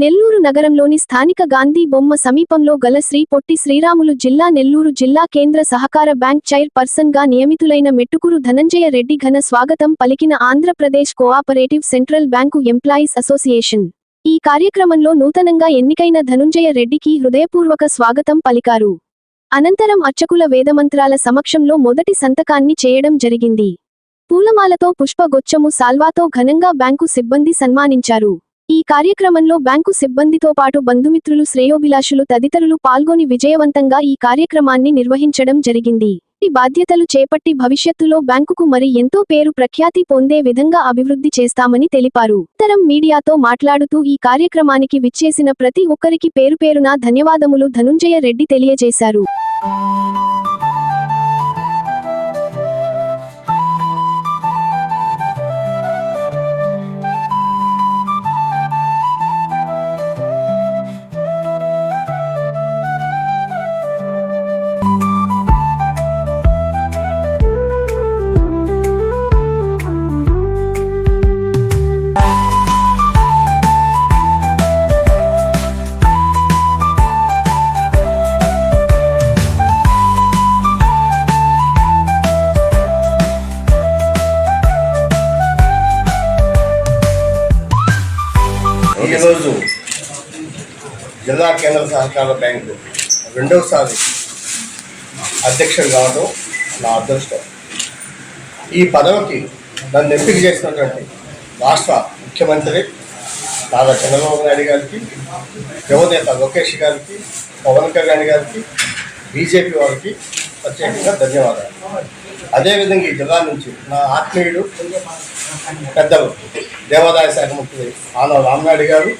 నెల్లూరు నగరంలోని స్థానిక గాంధీ బొమ్మ సమీపంలో గల శ్రీ పొట్టి శ్రీరాములు జిల్లా నెల్లూరు జిల్లా కేంద్ర సహకార బ్యాంక్ చైర్ పర్సన్గా నియమితులైన మెట్టుకురు ధనంజయ రెడ్డి ఘన స్వాగతం పలికిన Andhra Pradesh cooperative central bank employees association. ఈ కార్యక్రమంలో నూతనంగా ఎన్నికైన ధనుంజయ రెడ్డికి హృదయపూర్వక స్వాగతం పలికారు. అనంతరం అర్చకుల వేదమంత్రాల సమక్షంలో మొదటి సంతకాన్ని చేయడం జరిగింది. పూలమాలతో పుష్పగొచ్చము సాల్వాతో ఘనంగా బ్యాంకు సిబ్బంది సన్మానించారు. ఈ కార్యక్రమంలో బ్యాంకు సిబ్బందితో పాటు బంధుమిత్రులు శ్రేయోభిలాషులు తదితరులు పాల్గొని విజయవంతంగా ఈ కార్యక్రమాన్ని నిర్వహించడం జరిగింది. ఈ బాధ్యతలు చేపట్టి భవిష్యత్తులో బ్యాంకుకు మరి ఎంతో పేరు ప్రఖ్యాతి పొందే విధంగా అభివృద్ధి చేస్తామని తెలిపారు. తరం మీడియాతో మాట్లాడుతూ ఈ కార్యక్రమానికి విచ్చేసిన ప్రతి ఒక్కరికి పేరు పేరున ధన్యవాదములు ధనుంజయ రెడ్డి తెలియజేశారు. ఈరోజు జిల్లా కేంద్ర సహకార బ్యాంకు రెండవసారి అధ్యక్షుడు కావడం నా అదృష్టం. ఈ పదవికి నన్ను ఎంపిక చేసినటువంటి రాష్ట్ర ముఖ్యమంత్రి నారా చంద్రబాబు నాయుడు గారికి యువనేత లోకేష్ గారికి పవన్ కళ్యాణ్ గారికి బీజేపీ వారికి ప్రత్యేకంగా ధన్యవాదాలు. అదేవిధంగా ఈ జిల్లా నుంచి నా ఆత్మీయుడు పెద్దలు దేవాదాయ శాఖ మంత్రి ఆనవ రామనాయుడు గారు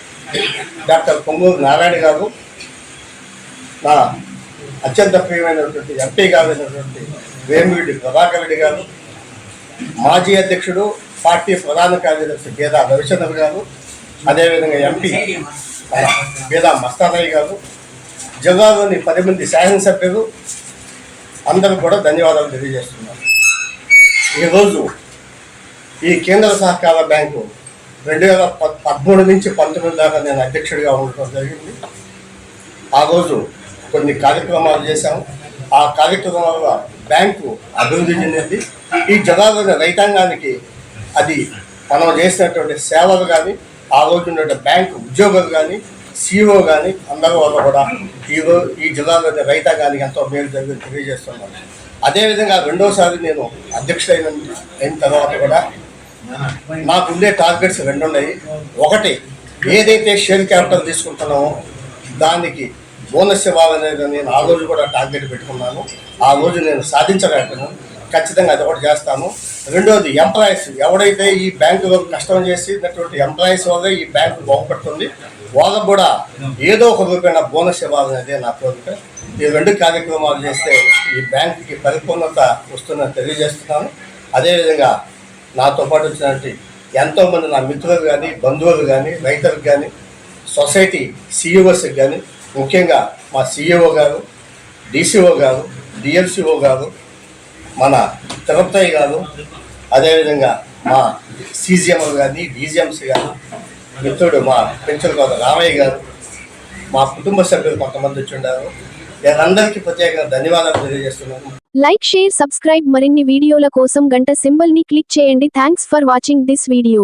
డాక్టర్ పొంగూరు నారాయణ గారు నా అత్యంత ప్రియమైనటువంటి ఎంపీ గారు అయినటువంటి వేమిరెడ్డి ప్రభాకర్ రెడ్డి గారు మాజీ అధ్యక్షుడు పార్టీ ప్రధాన కార్యదర్శి గేదా రవిచంద్ర గారు అదేవిధంగా ఎంపీ గేదా మస్తానయ్య గారు జిల్లాలోని పది మంది శాసనసభ్యులు అందరూ కూడా ధన్యవాదాలు తెలియజేస్తున్నాను. ఈరోజు ఈ కేంద్ర సహకార బ్యాంకు రెండు వేల పద్ పదమూడు నుంచి పంతొమ్మిది దాకా నేను అధ్యక్షుడిగా ఉండటం జరిగింది. ఆ రోజు కొన్ని కార్యక్రమాలు చేశాము. ఆ కార్యక్రమాల బ్యాంకు అభివృద్ధి చెందింది. ఈ జిల్లాలోని రైతాంగానికి అది మనం చేసినటువంటి సేవలు కానీ ఆ రోజు ఉన్నటువంటి బ్యాంకు ఉద్యోగులు కానీ సిఇఓ కానీ అందరి వల్ల కూడా ఈ రోజు ఈ జిల్లాలోని రైతాంగానికి ఎంతో మేలు జరిగింది తెలియజేస్తున్నాను అదేవిధంగా రెండోసారి నేను అధ్యక్షుడైన అయిన తర్వాత కూడా నాకు ఉండే టార్గెట్స్ రెండు ఉన్నాయి. ఒకటి ఏదైతే షేర్ క్యాపిటల్ తీసుకుంటున్నామో దానికి బోనస్ ఇవ్వాలనేది నేను ఆ రోజు కూడా టార్గెట్ పెట్టుకున్నాను. ఆ రోజు నేను సాధించలేకపోయాను. ఖచ్చితంగా అది ఒకటి చేస్తాను. రెండోది ఎంప్లాయీస్ ఎవడైతే ఈ బ్యాంకులో కష్టం చేసినటువంటి ఎంప్లాయీస్ వల్ల ఈ బ్యాంకు బాగుపడుతుంది వాళ్ళకు కూడా ఏదో ఒక రూపాయన బోనస్ ఇవ్వాలనేది నా కోరిక. ఈ రెండు కార్యక్రమాలు చేస్తే ఈ బ్యాంకుకి పరిపూర్ణత వస్తుందని తెలియజేస్తున్నాను. అదేవిధంగా నాతో పాటు వచ్చినటువంటి ఎంతోమంది నా మిత్రులు కానీ బంధువులు కానీ రైతులకు కానీ సొసైటీ సిఇఓస్కి కానీ ముఖ్యంగా మా సిఇఓ గారు డిసిఓ గారు డిఎల్సిఓ గారు మన తిరుపతి గారు అదేవిధంగా మా సీజీఎంఎల్ గారిని డీజీఎంసీ గారు మిత్రుడు మా పెంచుల కోత రామయ్య గారు మా కుటుంబ సభ్యులు కొంతమంది వచ్చి ఉండారు వీళ్ళందరికీ ప్రత్యేకంగా ధన్యవాదాలు తెలియజేస్తున్నాను. లైక్ షేర్ సబ్స్క్రైబ్ మరిన్ని వీడియోల కోసం గంట సింబల్ని క్లిక్ చేయండి. Thanks for watching this video.